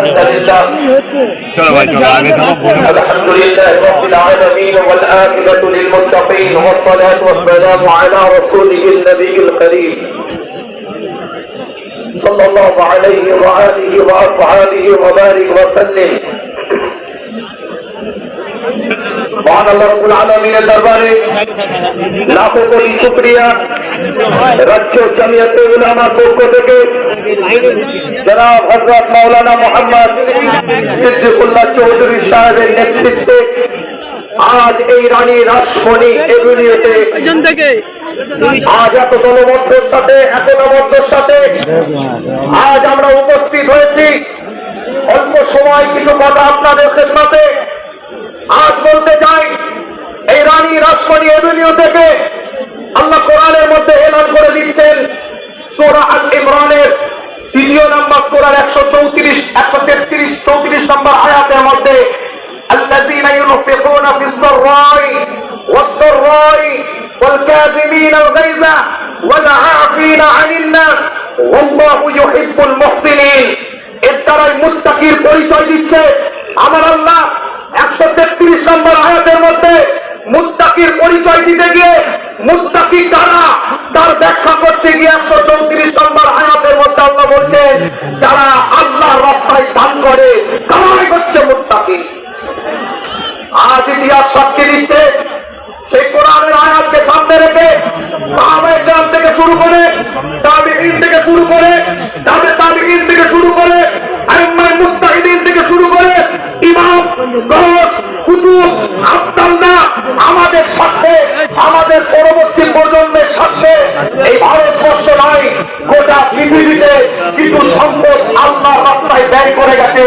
الحمد لله চলো ভাই চলো আগে চলো الحمد لله رب العالمين والآخرة للمتقين والصلاة والسلام على رسوله النبي الكريم صلى الله عليه وآله وأصحابه وبارك وسلم মহান আল্লাহ রব্বুল আলমিনের দরবারে লাখো কোটি শুক্রিয়া রাজ্য জামিয়াতে উলামার পক্ষ থেকে জনাব হজরত মাওলানা মোহাম্মদ সিদ্দিকুল্লাহ চৌধুরী সাহেবের নেতৃত্বে আজ এই রানী রাসমণি এভিনিউতে আজ এত দলবদ্ধর সাথে একতাবদ্ধর সাথে আজ আমরা উপস্থিত হয়েছি। অল্প সময় কিছু কথা আপনাদের খেদমতে। আজ বলতে চাই, এই রানী রাসমণি এভিনিউ থেকে মধ্যে এলান করে দিচ্ছেন সোরা আল ইমরানের তৃতীয় নম্বর সোরার একশো চৌত্রিশ একশো তেত্রিশ চৌত্রিশ নম্বর আয়াতের মধ্যে الذين ينفقون في السراء والضراء والكاظمين الغيظ والعافين عن الناس والله يحب المحسنين এর দ্বারাই মুত্তাকির পরিচয় দিচ্ছে আমার আল্লাহ একশো তেত্রিশ নম্বর আয়াতের মধ্যে মুত্তাকির পরিচয় দিতে গিয়ে মুত্তাকি কারা তার ব্যাখ্যা করতে গিয়ে একশো চৌত্রিশ নম্বর আয়াতের মধ্যে আল্লাহ বলছেন, যারা আল্লাহ রাস্তায় দান করে, তারাই হচ্ছে মুস্তাকি আজ ইতিহাস সাক্ষী দিচ্ছে, সেই কোরআনের আয়াতকে সামনে রেখে সাহাবাহিক থেকে শুরু করে তাবিঈন থেকে শুরু করে তাবে তাবিঈন থেকে শুরু করে আইম্মায়ে মুস্তাহিদিন থেকে শুরু করে ইমাম গৌস কুতুব আব্দাল্লাহ আমাদের সাথে আমাদের পরবর্তী প্রজন্মের সাথে এই ভারতবর্ষ নয়, গোটা পৃথিবীতে কিছু সম্পদ আল্লাহ রাস্তায় ব্যয় করে গেছে,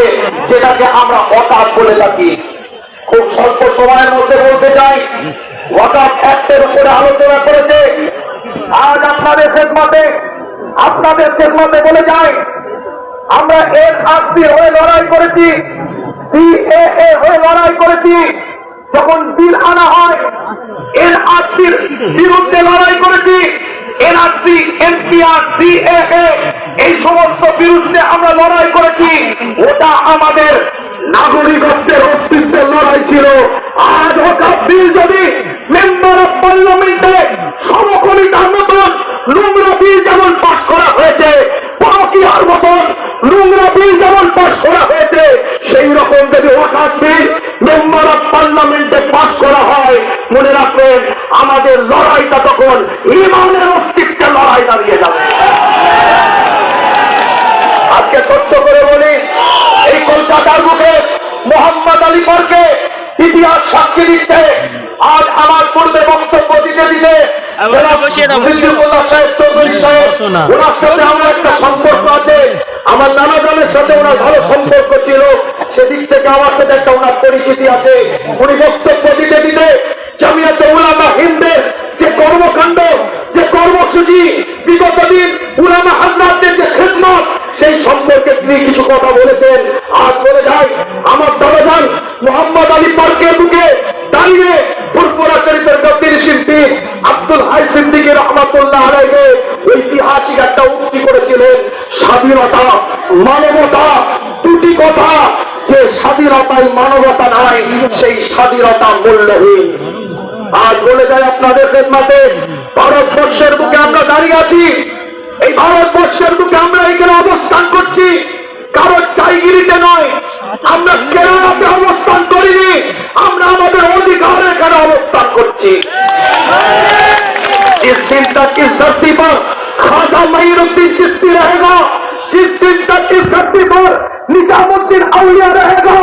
যেটাকে আমরা অকাপ বলে থাকি। খুব স্বল্প সময়ের মধ্যে বলতে চাই ওয়াকাফ অ্যাক্টের উপরে আলোচনা করেছে, আজ আপনাদের খেদমতে আপনাদের খেদমতে বলে যায় আমরা এর আরসির হয়ে লড়াই করেছি, সিএএ হয়ে লড়াই করেছি, যখন বিল আনা হয় এর আরসির বিরুদ্ধে লড়াই করেছি। এনআরসি এনপিআর সিএএ এই সমস্ত বিরুদ্ধে আমরা লড়াই করেছি। ওটা আমাদের নাগরিকত্বের অস্তিত্বের লড়াই ছিল আজ ওটা বিল যদি মেম্বার অফ পার্লামেন্টে সমকমিতার মতন নোংরা বিল যেমন পাশ করা হয়েছে মতন নোংরা বিল যেমন পাশ করা হয়েছে সেই রকম যদি ওয়াকার বিল মেম্বার অফ পার্লামেন্টে পাশ করা হয় মনে রাখবেন আমাদের লড়াইটা তখন ইমানের অস্তিত্বের লড়াই দাঁড়িয়ে যাবে। আজকে ছোট্ট করে বলি এই কলকাতার বুকে মোহাম্মদ আলী পার্কে ইতিহাস সাক্ষী দিচ্ছে। আজ আমার পূর্বে বক্তব্য দিতে দিতে সাহেব চৌধুরী সাহেব ওনার সাথে আমার একটা সম্পর্ক আমার নানা জানের সাথে ওনার ভালো সম্পর্ক ছিল। সেদিক থেকে আমার সাথে একটা ওনার পরিচিতি আছে। উনি বক্তব্য দিতে দিতে জামিয়াতে উলামা হিন্দের যে কর্মকাণ্ড, যে কর্মসূচি, বিগত দিন উলামা হাজরাতদের যে খেদমত, সেই সম্পর্কে তিনি কিছু কথা বলেছেন। আজ বলে যায় আমার দাদাজান মোহাম্মদ আলী পার্কের বুকে দাঁড়িয়ে ফুরপুরা শরীফের গদ্দির শিল্পী আব্দুল হাই সিদ্দিকী রহমাতুল্লাহ আলাইকে ঐতিহাসিক একটা উক্তি করেছিলেন, স্বাধীনতা মানবতা দুটি কথা, যে স্বাধীনতায় মানবতা নাই সেই স্বাধীনতা মূল্যহীন। আজ বলে যায় আপনাদের খেদমাতে, ভারতবর্ষের বুকে আমরা দাঁড়িয়ে আছি, এই ভারতবর্ষের বুকে আমরা এখানে অবস্থান করছি बच्ची। जिस दिन तक इस धरती पर खाजा मयूरुद्दीन चिश्ती रहेगा। जिस दिन तक इस धरती पर निजामुद्दीन अलिया रहेगा,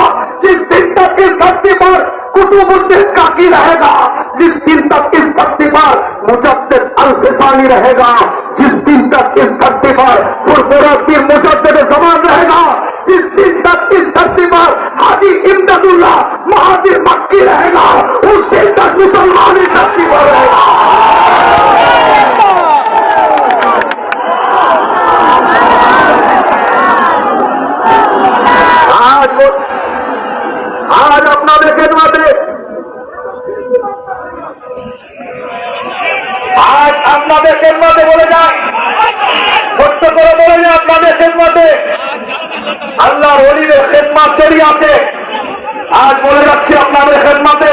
जिस दिन तक इस धरती पर कुतुबुद्दीन काकी रहेगा, जिस दिन तक इस धरती पर मुजद्दीन अलफिसानी रहेगा, जिस दिन तक इस धरती पर फुरफुरत मुजद्दीन जमान रहेगा। जिस दिन तक इस धरती पर हाजी इमददुल्लाह महादिर मक्की रहेगा उस दिन तक मुसलमान इस धरती पर रहेगा আজ ও- আজ আপনাদের খেদমাতে আজ আপনাদের খেদমাতে বলে যায় ছোট্ট করে বলে যায় আপনাদের খেদমাতে। আল্লাহ অলিদের খেদমাত চড়িয়ে আছে। আজ বলে যাচ্ছি আপনাদের খেদমাতে।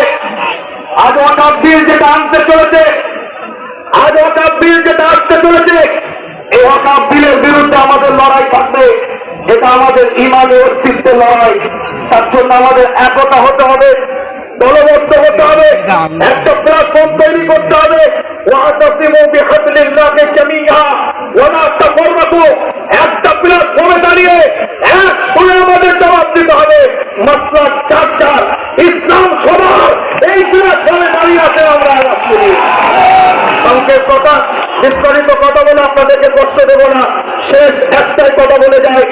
আজ ওয়াকাব বিল যেটা আনতে চলেছে, আজ ওয়াকাব বিল যেটা আসতে চলেছে, এই ওয়াকাব বিলের বিরুদ্ধে আমাদের লড়াই থাকবে। এটা আমাদের ইমানের অস্তিত্বের লড়াই, তার জন্য আমাদের একতা হতে হবে। দলবদ্ধ হতে হবে। একটা প্ল্যাটফর্ম তৈরি করতে হবে। একটা প্ল্যাটফর্মে দাঁড়িয়ে এক আমাদের জবাব দিতে হবে। চার চার ইসলাম সবার। এই প্ল্যাটফর্মে দাঁড়িয়ে আছে আমরা সংক্ষেপ কথা বিস্তারিত কথা বলে আপনাদেরকে কষ্ট দেব না। শেষ একটাই কথা বলে যায়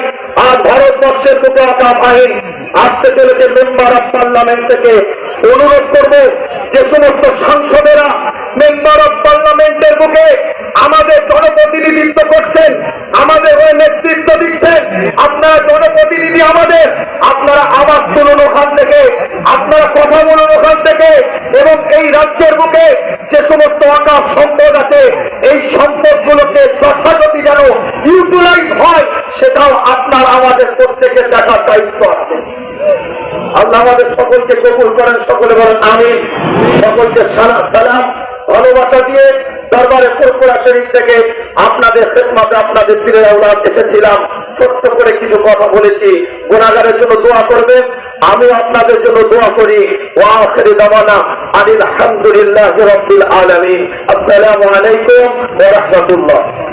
আর ভারতবর্ষের বুকে আঁকা বাহিনী আসতে চলেছে মেম্বার অব পার্লামেন্ট থেকে। অনুরোধ করব যে সমস্ত সাংসদেরা মেম্বার অব পার্লামেন্টের বুকে আমাদের জনপ্রতিনিধিত্ব করছেন, আমাদের হয়ে নেতৃত্ব দিচ্ছেন। আপনারা জনপ্রতিনিধি আমাদের, আপনারা আওয়াজ তুলুন ওখান থেকে, আপনারা কথা বলুন ওখান থেকে, এবং এই রাজ্যের বুকে যে সমস্ত আকাশ সম্পদ আছে, এই সম্পদগুলোকে যথাযথি যেন ইউটিলাইজ হয়, সেটাও আপনার আমাদের প্রত্যেকের দেখার দায়িত্ব আছে। আল্লাহ আমাদের সকলকে কবুল করেন, সকলে বলেন আমি সকলকে সালা- সালাম, ভালোবাসা দিয়ে দরবারে ফুরপুরা শরীফ থেকে আপনাদের খেদমাতে আপনাদের পীরের আওলাদ এসেছিলাম। ছোট্ট করে কিছু কথা বলেছি। গোনাগারের জন্য দোয়া করবেন। আমি আপনাদের জন্য দোয়া করি। ওয়া আখিরি দাওয়ানা আনিল হামদুলিল্লাহি রাব্বিল আলামিন। আসসালামু আলাইকুম ওয়া রাহমাতুল্লাহ।